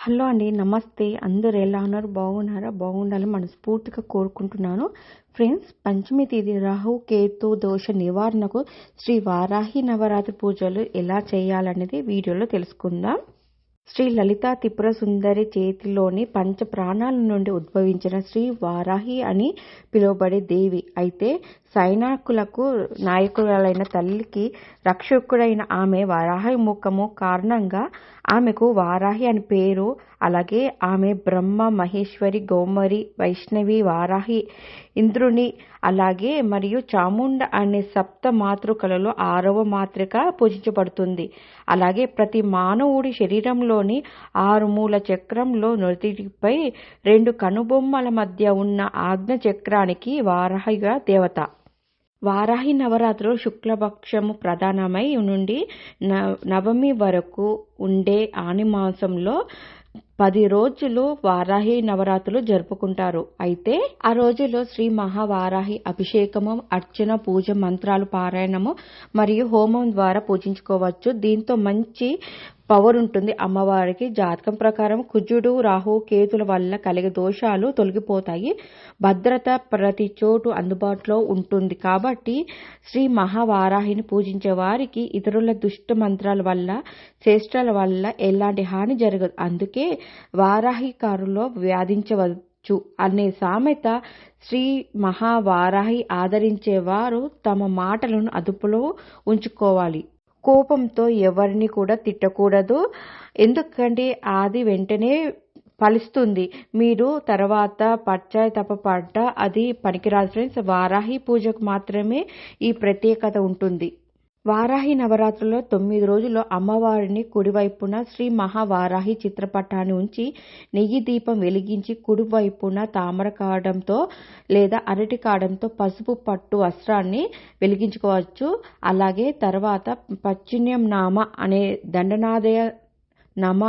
Hello అండి నమస్తే. అందరు ఎలా ఉన్నారు? బాగున్నారా? బాగుండాలని మనస్ఫూర్తిగా కోరుకుంటున్నాను. ఫ్రెండ్స్ పంచమి తేదీ రాహు కేతు దోష నివారణకు శ్రీ వారాహి నవరాత్రి పూజలు ఎలా చేయాలనేది వీడియోలో తెలుసుకుందాం. శ్రీ లలిత త్రిపుర సుందరి చేతిలోని పంచ ప్రాణాల నుండి ఉద్భవించిన శ్రీ వారాహి అని పిలువబడే దేవి. అయితే సైనికులకు నాయకురాలైన తల్లికి రక్షకుడైన ఆమె వారాహి ముఖము కారణంగా ఆమెకు వారాహి అని పేరు అలాగే ఆమె బ్రహ్మ మహేశ్వరి గోమరి వైష్ణవి వారాహి ఇంద్రుని అలాగే మరియు చాముండ అనే సప్త మాతృకలలో ఆరవ మాతృక పూజించబడుతుంది. అలాగే ప్రతి మానవుడి శరీరంలో ఆరు మూల చక్రంలో నృతిపై రెండు కనుబొమ్మల మధ్య ఉన్న ఆజ్ఞ చక్రానికి వారాహిగా దేవత. వారాహి నవరాత్రులు శుక్లపక్షము ప్రధానమై నుండి నవమి వరకు ఉండే ఆనిమాసంలో పది రోజులు వారాహి నవరాత్రులు జరుపుకుంటారు. అయితే ఆ రోజుల్లో శ్రీ మహావారాహి అభిషేకము అర్చన పూజ మంత్రాలు పారాయణము మరియు హోమం ద్వారా పూజించుకోవచ్చు. దీంతో మంచి పవర్ ఉంటుంది అమ్మవారికి. జాతకం ప్రకారం కుజుడు రాహు కేతుల వల్ల కలిగే దోషాలు తొలగిపోతాయి. భద్రత ప్రతి చోటు అందుబాటులో ఉంటుంది కాబట్టి శ్రీ మహావారాహిని పూజించే వారికి ఇతరుల దుష్ట మంత్రాల వల్ల చేష్టల వల్ల ఎలాంటి హాని జరగదు. అందుకే వారాహికారులో వ్యాధించవచ్చు అనే సామెత శ్రీ మహావారాహి ఆదరించేవారు తమ మాటలను అదుపులో ఉంచుకోవాలి. కోపంతో ఎవరిని కూడా తిట్టకూడదు. ఎందుకంటే అది వెంటనే ఫలిస్తుంది. మీరు తర్వాత తప్ప పడ్డ అది పనికిరాదు. ఫ్రెండ్స్ వారాహి పూజకు మాత్రమే ఈ ప్రత్యేకత ఉంటుంది. వారాహి నవరాత్రుల్లో తొమ్మిది రోజుల్లో అమ్మవారిని కుడివైపున శ్రీ మహావారాహి చిత్రపటాన్ని ఉంచి నెయ్యి దీపం వెలిగించి కుడివైపున తామర కాడంతో లేదా అరటి కాడంతో పసుపు పట్టు వస్త్రాన్ని వెలిగించుకోవచ్చు. అలాగే తర్వాత పచ్చిన్యం నామ అనే దండనాదయ నమ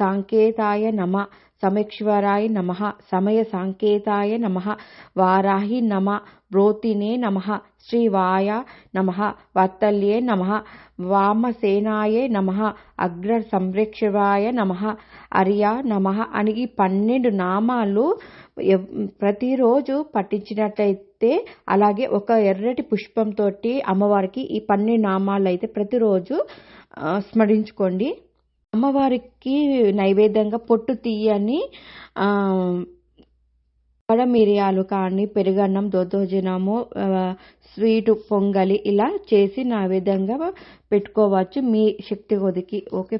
సాంకేతాయ నమ సమేశ్వరాయ నమ సమయ సాంకేతాయ నమ వారాహి నమ బ్రోతినే నమ శ్రీవాయ నమ వత్తల్యే నమ వామసేనాయే నమ అగ్ర సంరక్షవాయ నమ అరియా నమ అని ఈ పన్నెండు నామాలు ప్రతిరోజు పట్టించినట్లయితే అలాగే ఒక ఎర్రటి పుష్పంతో అమ్మవారికి ఈ పన్నెండు నామాలు అయితే ప్రతిరోజు స్మరించుకోండి. అమ్మవారికి నైవేద్యంగా పొట్టు తీయని వడ మిరియాలు కానీ పెరుగన్నం దోదోజనము స్వీటు పొంగలి ఇలా చేసి నైవేద్యంగా పెట్టుకోవచ్చు. మీ శక్తి కొద్దికి. ఓకే